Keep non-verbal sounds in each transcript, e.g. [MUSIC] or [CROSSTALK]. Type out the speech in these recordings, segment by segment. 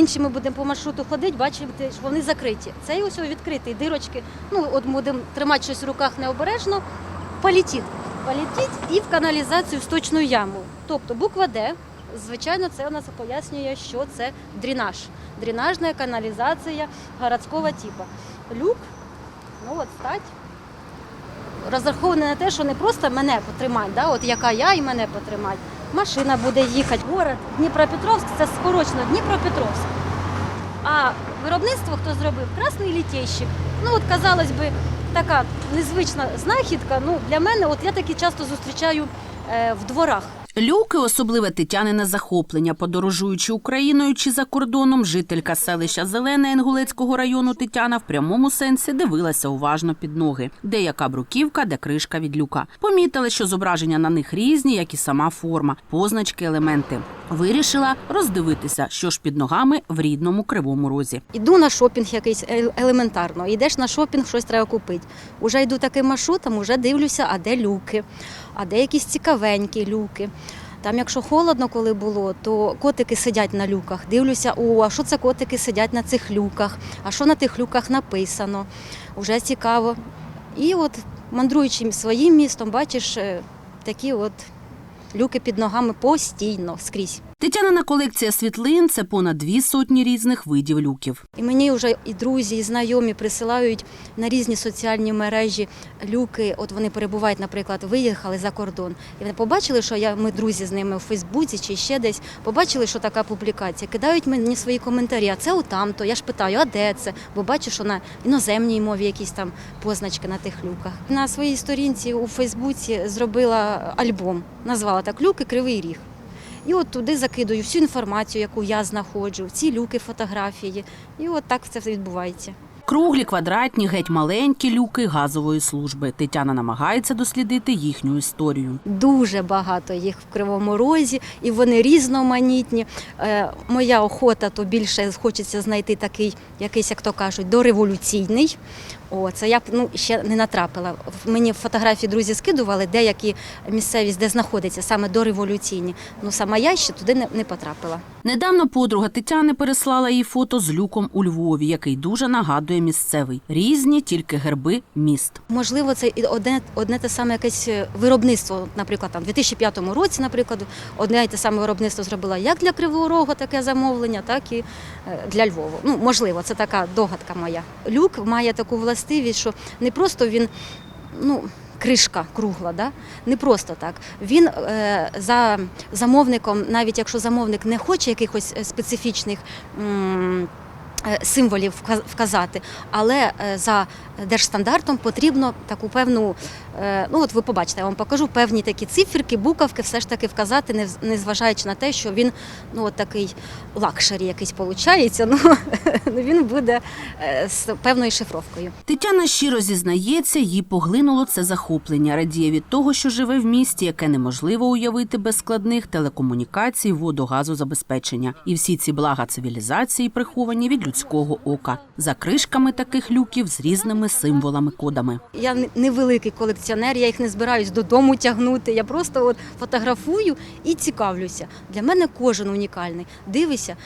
інші ми будемо по маршруту ходити, бачимо, що вони закриті. Цей ось відкритий, дирочки. Ну, от будемо тримати щось в руках необережно, полетить. Полетить і в каналізацію в сточну яму. Тобто буква Д, звичайно, це у нас пояснює, що це дренаж. Дренажна каналізація городського типу. Люк, ну от стать. Розрахований на те, що не просто мене потримати, да, от яка я і мене потримати. Машина буде їхати. Город Дніпропетровськ це скорочено Дніпропетровськ. А виробництво хто зробив? Красний літейщик. Ну от казалось би, така незвична знахідка. Ну для мене, от я таки часто зустрічаю е, в дворах. Люки особливе Тетянине захоплення. Подорожуючи Україною чи за кордоном, жителька селища Зелене Інгулецького району Тетяна в прямому сенсі дивилася уважно під ноги, де яка бруківка, де кришка від люка. Помітила, що зображення на них різні, як і сама форма, позначки, елементи. Вирішила роздивитися, що ж під ногами в рідному кривому розі. Іду на шопінг якийсь е- елементарно. Йдеш на шопінг, щось треба купити. Уже йду таким маршрутом, уже дивлюся, а де люки, а де якісь цікавенькі люки. Там, якщо холодно, коли було, то котики сидять на люках. Дивлюся, о, а що це котики сидять на цих люках, а що на тих люках написано. Уже цікаво. І от мандруючи своїм містом, бачиш е, такі от люки під ногами постійно скрізь. Тетянина колекція світлин це понад дві сотні різних видів люків. І мені вже і друзі, і знайомі присилають на різні соціальні мережі люки. От вони перебувають, наприклад, виїхали за кордон. І вони побачили, що я ми друзі з ними у Фейсбуці чи ще десь. Побачили, що така публікація. Кидають мені свої коментарі. А це отамто. Я ж питаю, а де це? Бо бачу, що на іноземній мові якісь там позначки на тих люках. На своїй сторінці у Фейсбуці зробила альбом, назвала так Люки Кривий Ріг. І от туди закидую всю інформацію, яку я знаходжу, ці люки, фотографії. І от так це все відбувається. Круглі, квадратні, геть маленькі люки газової служби. Тетяна намагається дослідити їхню історію. Дуже багато їх в Кривому Розі, і вони різноманітні. Е, моя охота то більше хочеться знайти такий, якийсь, як то кажуть, дореволюційний. О, це я б ну ще не натрапила. Мені фотографії друзі скидували, деякі місцевість, де знаходиться саме дореволюційні. Ну сама я ще туди не, не потрапила. Недавно подруга Тетяни переслала їй фото з люком у Львові, який дуже нагадує місцевий. Різні тільки герби міст. Можливо, це і одне, одне те саме якесь е, виробництво. Наприклад, там, у 2005 році, наприклад, одне і те саме виробництво зробило як для Кривого Рогу таке замовлення, так і е, для Львова. Ну, можливо, це така догадка моя. Люк має таку властивість, що не просто він, ну. Кришка кругла, да? не просто так. Він е, за замовником, навіть якщо замовник не хоче якихось е, специфічних м, символів вка- вказати, але е, за держстандартом потрібно таку певну, е, ну от ви побачите, я вам покажу певні такі циферки, буковки, все ж таки вказати, не- незважаючи на те, що він ну от такий лакшері якийсь получається, [LAUGHS] ну він буде е, з певною шифровкою. Тетяна щиро зізнається, їй поглинуло це захоплення. Радіє від того, що живе в місті, яке неможливо уявити без складних телекомунікацій, водогазозабезпечення. І всі ці блага цивілізації приховані від людського ока за кришками таких люків з різними символами кодами. Я не- невеликий колекціонер, я їх не збираюсь додому тягнути. Я просто от фотографую і цікавлюся. Для мене кожен унікальний. Дивися.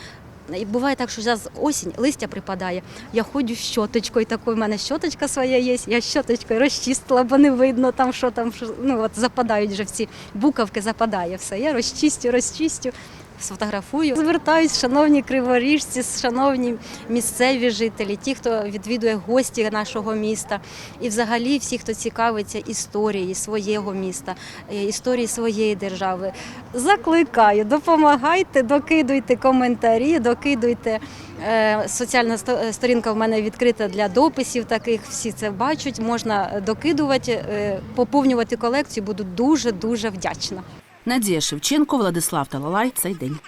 І буває так, що зараз осінь, листя припадає. Я ходжу з щоточкою, такою в мене щоточка своя є. Я щоточкою розчистила, бо не видно там, що там що, ну от западають вже всі буковки, западає все. Я розчистю, розчистю. Сфотографую. Звертаюсь, шановні криворіжці, шановні місцеві жителі, ті, хто відвідує гості нашого міста, і взагалі всі, хто цікавиться історією свого міста, е, історією своєї держави. Закликаю, допомагайте, докидуйте коментарі, докидуйте. Е, Соціальна е, сторінка в мене відкрита для дописів таких. Всі це бачать. Можна докидувати, поповнювати колекцію. Буду дуже дуже вдячна. Надія Шевченко, Владислав Талалай. Цей день.